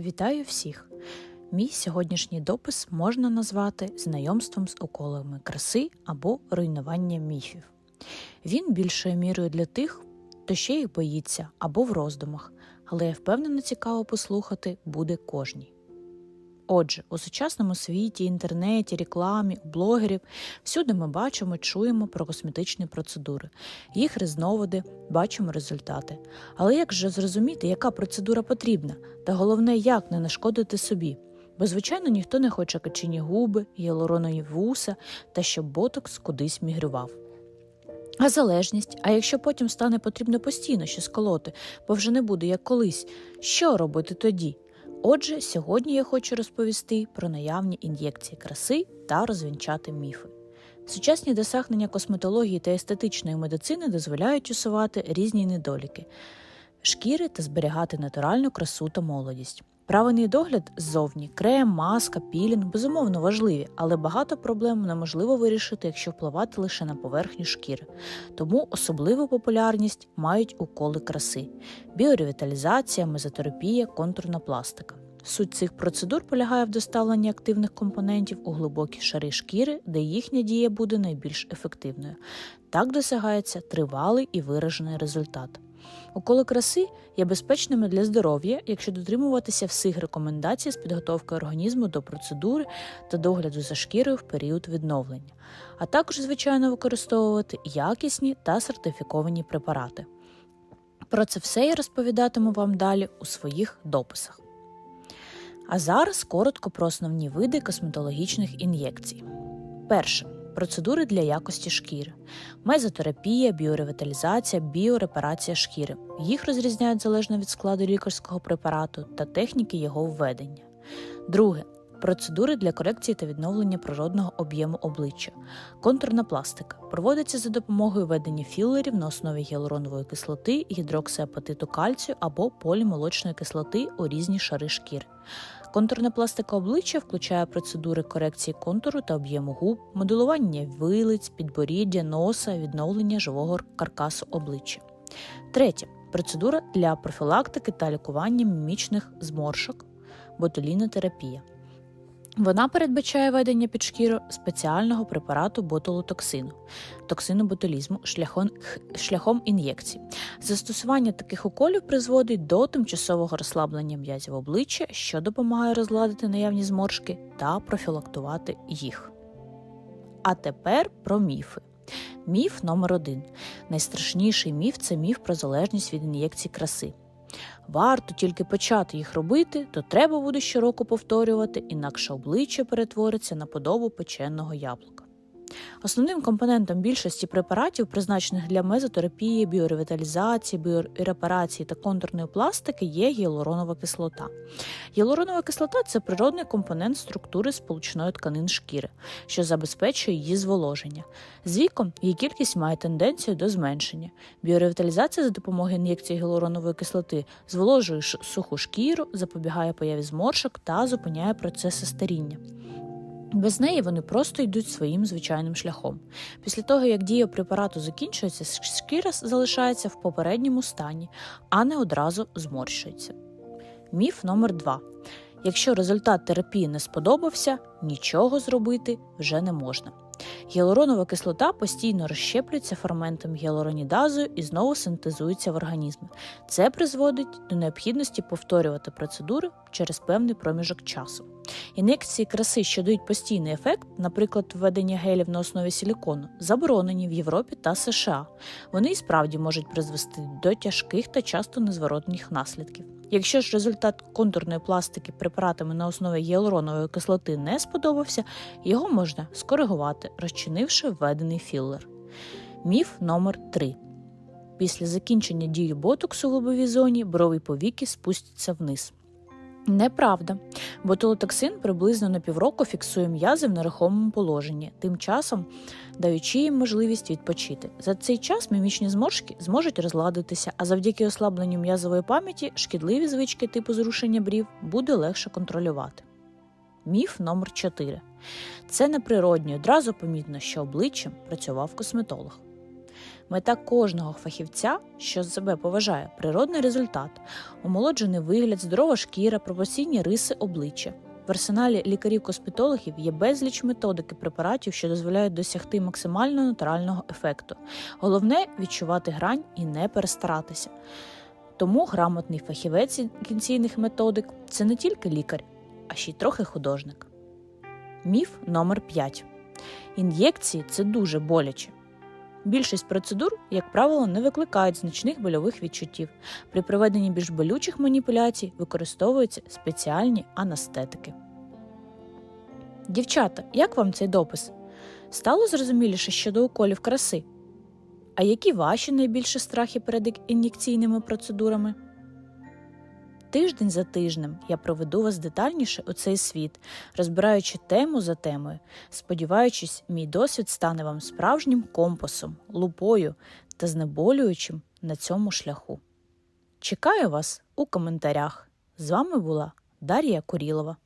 Вітаю всіх! Мій сьогоднішній допис можна назвати знайомством з уколами краси або руйнуванням міфів. Він більшою мірою для тих, хто ще їх боїться або в роздумах, але я впевнено цікаво послухати буде кожній. Отже, у сучасному світі, інтернеті, рекламі, блогерів всюди ми бачимо, чуємо про косметичні процедури, їх різновиди, бачимо результати. Але як же зрозуміти, яка процедура потрібна, та головне, як не нашкодити собі? Бо, звичайно, ніхто не хоче качині губи, гіалуронові вуса та щоб ботокс кудись мігрював. А залежність, а якщо потім стане потрібно постійно щось колоти, бо вже не буде як колись, що робити тоді? Отже, сьогодні я хочу розповісти про наявні ін'єкції краси та розвінчати міфи. Сучасні досягнення косметології та естетичної медицини дозволяють усувати різні недоліки шкіри та зберігати натуральну красу та молодість. Правильний догляд ззовні, крем, маска, пілінг безумовно важливі, але багато проблем неможливо вирішити, якщо впливати лише на поверхню шкіри. Тому особливу популярність мають уколи краси, біоревіталізація, мезотерапія, контурна пластика. Суть цих процедур полягає в доставленні активних компонентів у глибокі шари шкіри, де їхня дія буде найбільш ефективною. Так досягається тривалий і виражений результат. Уколи краси є безпечними для здоров'я, якщо дотримуватися всіх рекомендацій з підготовки організму до процедури та догляду за шкірою в період відновлення, а також, звичайно, використовувати якісні та сертифіковані препарати. Про це все я розповідатиму вам далі у своїх дописах. А зараз коротко про основні види косметологічних ін'єкцій. Перше процедури для якості шкіри, мезотерапія, біоревіталізація, біорепарація шкіри. Їх розрізняють залежно від складу лікарського препарату та техніки його введення. Друге Процедури для корекції та відновлення природного об'єму обличчя. Контурна пластика проводиться за допомогою введення філерів на основі гіалуронової кислоти, гідроксиапатиту кальцію або полімолочної кислоти у різні шари шкіри. Контурна пластика обличчя включає процедури корекції контуру та об'єму губ, моделування вилиць, підборіддя, носа, відновлення живого каркасу обличчя. Третє процедура для профілактики та лікування мімічних зморшок, ботулінотерапія. Вона передбачає ведення під шкіру спеціального препарату ботулотоксину, токсину ботулізму шляхом, шляхом ін'єкцій. Застосування таких уколів призводить до тимчасового розслаблення м'язів обличчя, що допомагає розгладити наявні зморшки та профілактувати їх. А тепер про міфи. Міф номер один. Найстрашніший міф це міф про залежність від ін'єкцій краси. Варто тільки почати їх робити, то треба буде щороку повторювати, інакше обличчя перетвориться на подобу печеного яблука. Основним компонентом більшості препаратів, призначених для мезотерапії, біоревіталізації, біорепарації та контурної пластики, є гіалуронова кислота. Гіалуронова кислота це природний компонент структури сполучної тканин шкіри, що забезпечує її зволоження. З віком її кількість має тенденцію до зменшення. Біоревіталізація за допомогою ін'єкції гіалуронової кислоти зволожує суху шкіру, запобігає появі зморшок та зупиняє процеси старіння. Без неї вони просто йдуть своїм звичайним шляхом. Після того, як дія препарату закінчується, шкіра залишається в попередньому стані, а не одразу зморщується. Міф номер 2 Якщо результат терапії не сподобався, нічого зробити вже не можна. Гіалуронова кислота постійно розщеплюється ферментом гіалуронідазою і знову синтезується в організмі. Це призводить до необхідності повторювати процедури через певний проміжок часу. Ін'єкції краси, що дають постійний ефект, наприклад, введення гелів на основі силікону, заборонені в Європі та США. Вони і справді можуть призвести до тяжких та часто незворотних наслідків. Якщо ж результат контурної пластики препаратами на основі гіалуронової кислоти не сподобався, його можна скоригувати, розчинивши введений філлер. Міф номер 3 Після закінчення дії ботоксу в лобовій зоні брові повіки спустяться вниз. Неправда. Ботулотоксин приблизно на півроку фіксує м'язи в нерухомому положенні, тим часом даючи їм можливість відпочити. За цей час мімічні зморшки зможуть розладитися, а завдяки ослабленню м'язової пам'яті шкідливі звички типу зрушення брів буде легше контролювати. Міф номер 4 Це неприродньо, одразу помітно, що обличчям працював косметолог. Мета кожного фахівця, що себе поважає, природний результат, омолоджений вигляд, здорова шкіра, пропорційні риси обличчя. В арсеналі лікарів-косметологів є безліч методики препаратів, що дозволяють досягти максимально натурального ефекту. Головне відчувати грань і не перестаратися. Тому грамотний фахівець кінційних методик це не тільки лікар, а ще й трохи художник. Міф номер 5. Ін'єкції це дуже боляче. Більшість процедур, як правило, не викликають значних больових відчуттів. При проведенні більш болючих маніпуляцій використовуються спеціальні анестетики. Дівчата, як вам цей допис? Стало зрозуміліше щодо уколів краси? А які ваші найбільші страхи перед ін'єкційними процедурами? Тиждень за тижнем я проведу вас детальніше у цей світ, розбираючи тему за темою, сподіваючись, мій досвід стане вам справжнім компасом, лупою та знеболюючим на цьому шляху. Чекаю вас у коментарях. З вами була Дар'я Курілова.